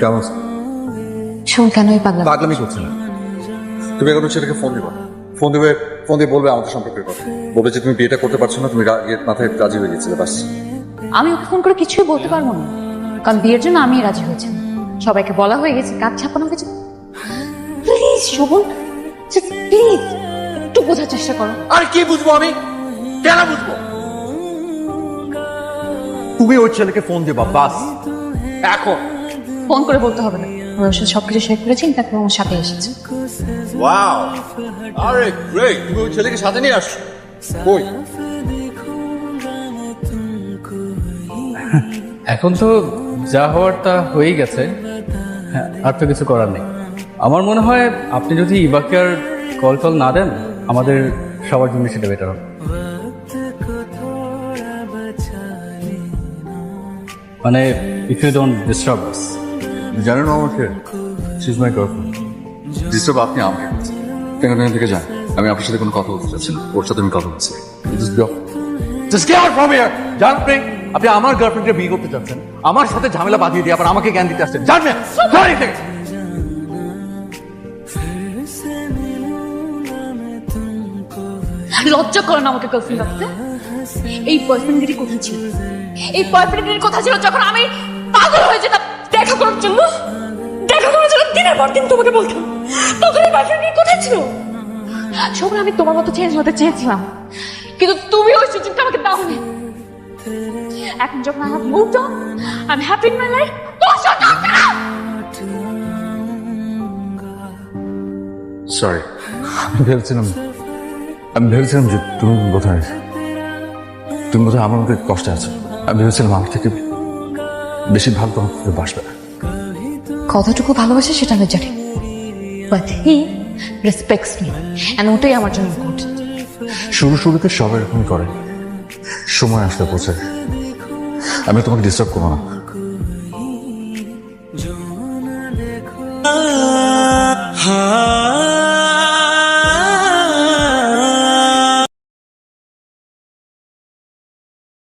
কেমন? শোন কেন এই পাগলা। পাগলামি করছে না। তুমি এখন ছেলেকে ফোন দিবা। ফোন দিবে ফোন দিয়ে বলবে আমাদের সম্পর্কের কথা। বলবে যে তুমি বিয়েটা করতে পারছ না তুমি ইয়ে মাথায় রাজি হয়ে গেছিলে বাস। আমি ওকে ফোন করে কিছুই বলতে পারব না। কারণ বিয়ের জন্য আমি রাজি হয়েছি। সবাইকে বলা হয়ে গেছে কাজ ছাপানো হয়েছে। প্লিজ শোভন প্লিজ একটু বোঝার চেষ্টা করো। আর কি বুঝব আমি? কেন বুঝব? তুমি ওই ছেলেকে ফোন দিবা বাস। এখন। ফোন করে বলতে হবে না। ওর সাথে সবকিছু শেয়ার করেছি তারপর আমার সাথে এসেছে। ওয়াও আরে গ্রেট তুমি ওই ছেলেকে সাথে নিয়ে আসছো? কই? এখন তো যা হওয়ার তা হয়েই গেছে। হ্যাঁ, আর তো কিছু করার নেই। আমার মনে হয় আপনি যদি ইবাকে আর কল টল না দেন আমাদের সবার জন্য সেটা বেটার হবে। মানে if you don't disturb us জানেন আমাকে? শিজ মাই গার্লফ্রেন্ড ডিস্টার্ব আপনি আমাকে। কেন থেকে যান? আমি আপনার সাথে কোনো কথা বলতে চাচ্ছি না। ওর সাথে আমি কথা বলছি। From here! জান আপনি আপনি আমার গার্লফ্রেন্ডকে বিয়ে করতে চাচ্ছেন। আমার সাথে ঝামেলা বাঁধিয়ে দিয়ে আবার আমাকে জ্ঞান দিতে আসছেন। জানবেন লজ্জা করো না আমাকে গার্লফ্রেন্ড রাখতে এই বয়ফ্রেন্ডগিরি কোথায় ছিল। এই বয়ফ্রেন্ডগিরি কোথায় ছিল যখন আমি পাগল জন্য দেখা করার জন্য দিনের পর দিন তোমাকে বলতাম। তখন বয়ফ্রেন্ডগিরি কোথায় ছিল? সবার আমি তোমার মতো চেঞ্জ হতে চেয়েছিলাম। কিন্তু তুমি ওই সুযোগটা আমাকে দাওনি। এখন যখন I have moved on I am happy in my life sorry ভেবেছিলাম, আমি ভেবেছিলাম যে তুমি বোধহয় তুমি বোধহয় আমার মধ্যে কষ্টে আছো। আমি ভেবেছিলাম আমার থেকে বেশি ভালো তোমার বাসবে কতটুকু ভালোবাসে সেটা আমি জানি। But he respects me and ওটাই আমার জন্য গুড শুরু শুরুতে সব এরকমই করে। সময় আসলে পৌঁছায় আমি তোমাকে ডিস্টার্ব করব না।